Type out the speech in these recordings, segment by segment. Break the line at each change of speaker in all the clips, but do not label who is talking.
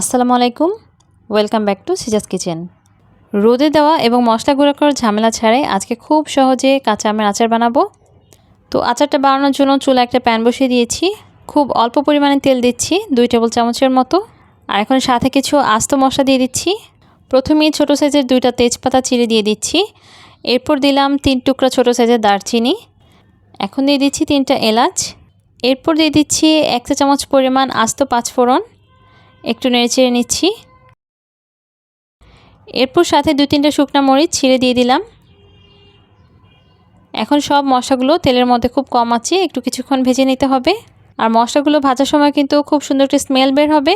আসসালামু আলাইকুম। Welcome back to Sija's kitchen রোদে দেওয়া এবং মশলা গুঁড়ো করার ঝামেলা ছাড়াই আজকে খুব সহজে কাঁচা আমের আচার বানাবো। তো আচারটা বানানোর জন্য চুলা একটা প্যান বসিয়ে দিয়েছি। খুব অল্প পরিমাণে তেল দিচ্ছি, দুই টেবিল চামচের মতো। আর এখন সাথে কিছু আস্ত মশলা দিয়ে দিচ্ছি। প্রথমেই ছোটো সাইজের দুইটা তেজপাতা চিড়ে দিয়ে দিচ্ছি। এরপর দিলাম তিন টুকরা ছোটো সাইজের দারচিনি। এখন দিয়ে দিচ্ছি তিনটা এলাচ। এরপর দিয়ে দিচ্ছি এক চা চামচ পরিমাণ আস্ত পাঁচফোড়ন। একটু নেড়ে চেড়ে নিচ্ছি। এরপর সাথে দু তিনটা শুকনো মরিচ ছিঁড়ে দিয়ে দিলাম। এখন সব মশলাগুলো তেলের মধ্যে খুব কম আছে, একটু কিছুক্ষণ ভেজে নিতে হবে। আর মশলাগুলো ভাজার সময় কিন্তু খুব সুন্দর একটি স্মেল বের হবে।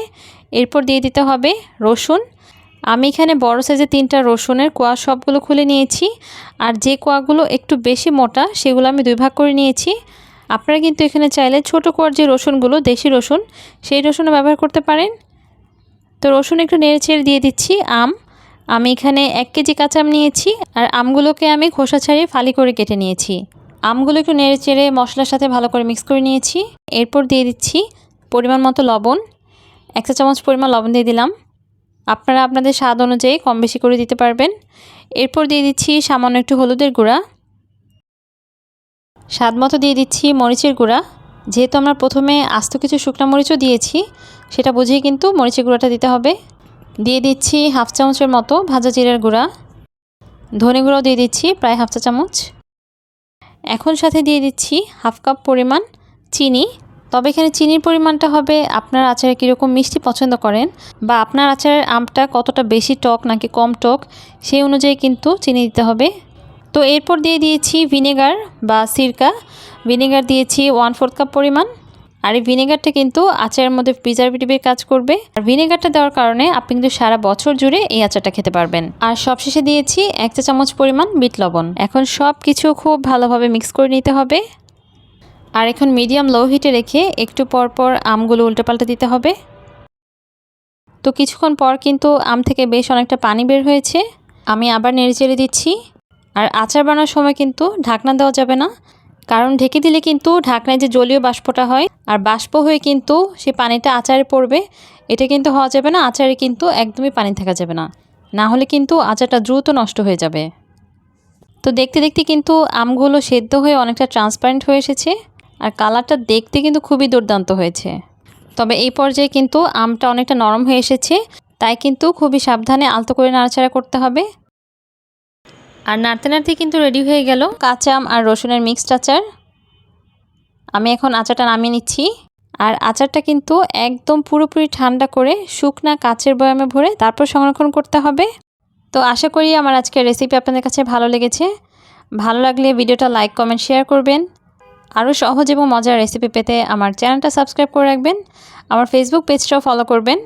এরপর দিয়ে দিতে হবে রসুন। আমি এখানে বড় সাইজে তিনটা রসুনের কোয়া সবগুলো খুলে নিয়েছি। আর যে কোয়াগুলো একটু বেশি মোটা, সেগুলো আমি দুই ভাগ করে নিয়েছি। আপনারা কিন্তু এখানে চাইলে ছোটো কোয়ার যে রসুনগুলো, দেশি রসুন, সেই রসুনও ব্যবহার করতে পারেন। তো রসুন একটু নেড়ে ছেড়ে দিয়ে দিচ্ছি, আম। আমি এখানে এক কেজি কাঁচা আম নিয়েছি আর আমগুলোকে আমি খোসা ছাড়িয়ে ফালি করে কেটে নিয়েছি। আমগুলো একটু নেড়ে চেড়ে মশলার সাথে ভালো করে মিক্স করে নিয়েছি। এরপর দিয়ে দিচ্ছি পরিমাণ মতো লবণ। এক চা চামচ পরিমাণ লবণ দিয়ে দিলাম। আপনারা আপনাদের স্বাদ অনুযায়ী কম বেশি করে দিতে পারবেন। এরপর দিয়ে দিচ্ছি সামান্য একটু হলুদের গুঁড়া। স্বাদ মতো দিয়ে দিচ্ছি মরিচের গুঁড়া। যেহেতু আমরা প্রথমে আস্ত কিছু শুকনো মরিচও দিয়েছি, সেটা বুঝেই কিন্তু মরিচের গুঁড়াটা দিতে হবে। দিয়ে দিচ্ছি হাফ চামচের মতো ভাজা জিরের গুঁড়া। ধনে গুঁড়াও দিয়ে দিচ্ছি প্রায় হাফ চা চামচ। এখন সাথে দিয়ে দিচ্ছি হাফ কাপ পরিমাণ চিনি। তবে এখানে চিনির পরিমাণটা হবে আপনার আচারে কীরকম মিষ্টি পছন্দ করেন বা আপনার আচারের আমটা কতটা বেশি টক নাকি কম টক, সেই অনুযায়ী কিন্তু চিনি দিতে হবে। তো এরপর দিয়ে দিয়েছি ভিনেগার বা সিরকা। ভিনেগার দিয়েছি ওয়ান ফোর্থ কাপ পরিমাণ। আর এই ভিনেগারটা কিন্তু আচারের মধ্যে প্রিজারভেটিভের কাজ করবে। আর ভিনেগারটা দেওয়ার কারণে আপনি কিন্তু সারা বছর জুড়ে এই আচারটা খেতে পারবেন। আর সবশেষে দিয়েছি এক চা চামচ পরিমাণ বিট লবণ। এখন সব কিছু খুব ভালোভাবে মিক্স করে নিতে হবে। আর এখন মিডিয়াম লো হিটে রেখে একটু পর পর আমগুলো উল্টোপাল্টে দিতে হবে। তো কিছুক্ষণ পর কিন্তু আম থেকে বেশ অনেকটা পানি বের হয়েছে। আমি আবার নেড়ে চেড়ে দিচ্ছি। আর আচার বানানোর সময় কিন্তু ঢাকনা দেওয়া যাবে না। কারণ ঢেকে দিলে কিন্তু ঢাকনায় যে জলীয় বাষ্পটা হয় আর বাষ্প হয়ে কিন্তু সে পানিটা আচারে পড়বে, এটা কিন্তু হওয়া যাবে না, আচারে কিন্তু একদমই পানি থাকা যাবে না। না হলে কিন্তু আচারটা দ্রুত নষ্ট হয়ে যাবে। তো দেখতে দেখতে কিন্তু আমগুলো সেদ্ধ হয়ে অনেকটা ট্রান্সপারেন্ট হয়ে এসেছে আর কালারটা দেখতে কিন্তু খুবই দুর্দান্ত হয়েছে। তবে এই পর্যায়ে কিন্তু আমটা অনেকটা নরম হয়ে এসেছে, তাই কিন্তু খুবই সাবধানে আলতো করে নাড়াচাড়া করতে হবে। আর নাড়তে নাড়তে কিন্তু রেডি হয়ে গেল। কাঁচা আম আর রসুনের মিক্সড আচার। আমি এখন আচারটা নামিয়ে নিচ্ছি। আর আচারটা কিন্তু একদম পুরোপুরি ঠান্ডা করে শুকনা কাচের বয়ামে ভরে তারপর সংরক্ষণ করতে হবে। তো আশা করি আমার আজকের রেসিপি আপনাদের কাছে ভালো লেগেছে। ভালো লাগলে ভিডিওটা লাইক কমেন্ট শেয়ার করবেন। আরও সহজ এবং মজার রেসিপি পেতে আমার চ্যানেলটা সাবস্ক্রাইব করে রাখবেন। আমার ফেসবুক পেজটাও ফলো করবেন।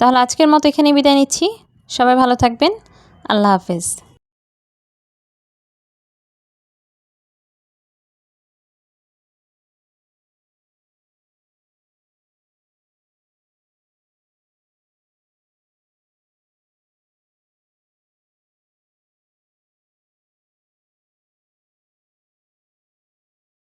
তাহলে আজকের মতো এখানে বিদায় নিচ্ছি। সবাই ভালো থাকবেন। আল্লাহ হাফেজ।